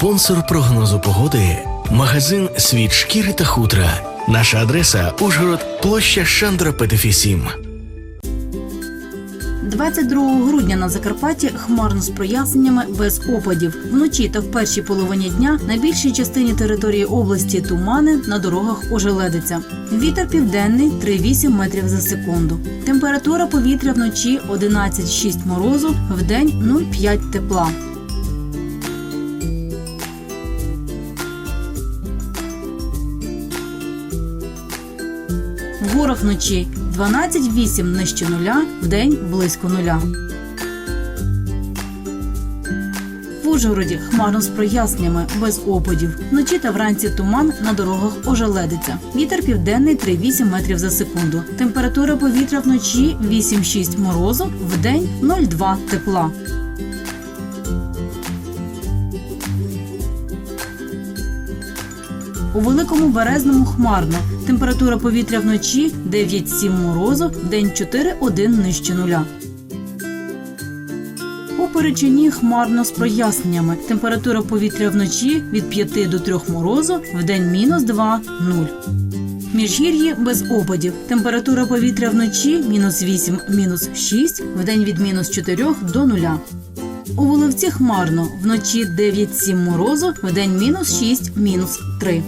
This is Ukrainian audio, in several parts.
Спонсор прогнозу погоди магазин Світ шкіри та хутра. Наша адреса Ужгород, площа Шандра Петефі 7. 22 грудня на Закарпатті хмарно з проясненнями без опадів. Вночі та в першій половині дня на більшій частині території області тумани на дорогах ожеледиться. Вітер південний 3,8 метрів за секунду. Температура повітря вночі 11,6 морозу, вдень 0,5 тепла. В горах вночі 12,8 нижче нуля, вдень близько нуля. В Ужгороді хмарно з проясненнями без опадів. Вночі та вранці туман на дорогах ожеледиться. Вітер південний 3,8 метрів за секунду. Температура повітря вночі 8,6 морозу, вдень 0,2 тепла. У великому березному хмарно. Температура повітря вночі 9,7 морозу, вдень 4,1 нижче нуля. У Перечині хмарно з проясненнями. Температура повітря вночі від 5 до 3 морозу, вдень мінус 2 0. Міжгір'ї без опадів. Температура повітря вночі мінус 8, мінус 6, вдень від мінус 4 до 0. У Воловці хмарно. Вночі 9-7 морозу, вдень мінус 6, мінус 3.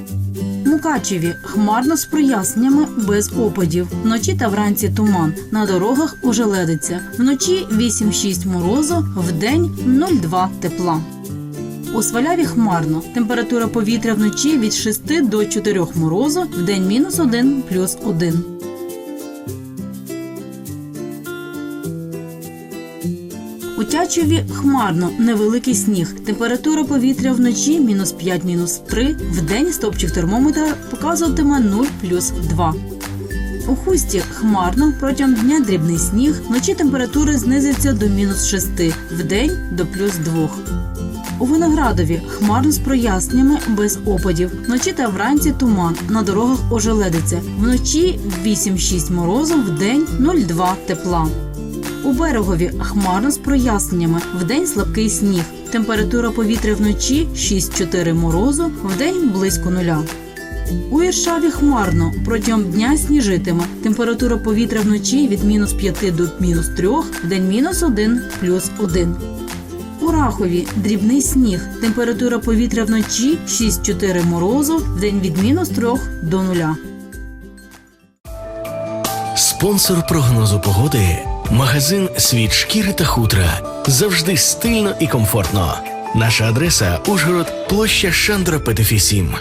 Мукачеві хмарно з проясненнями без опадів. Вночі та вранці туман. На дорогах ожеледиться. Вночі 8-6 морозу, вдень 0,2 тепла. У Сваляві хмарно. Температура повітря вночі від 6 до 4 морозу, вдень мінус 1 плюс 1. У Тячеві хмарно, невеликий сніг. Температура повітря вночі мінус 5, мінус 3. Вдень стопчик термометра показуватиме 0 плюс 2. У хусті хмарно, протягом дня дрібний сніг. Вночі температури знизиться до мінус 6, вдень до плюс 2. У Виноградові хмарно з проясненнями без опадів. Вночі та вранці туман. На дорогах ожеледиться. Вночі 8-6 морозу, вдень 0,2 тепла. У берегові хмарно з проясненнями. Вдень слабкий сніг. Температура повітря вночі 6-4 морозу, вдень близько нуля. У Іршаві хмарно. Протягом дня сніжитиме. Температура повітря вночі від мінус 5 до мінус 3, вдень мінус 1 плюс 1. У Рахові дрібний сніг. Температура повітря вночі 6-4 морозу, вдень від мінус 3 до нуля. Спонсор прогнозу погоди магазин Світ шкіри та хутра. Завжди стильно і комфортно. Наша адреса Ужгород, площа Шандра Петефі 7.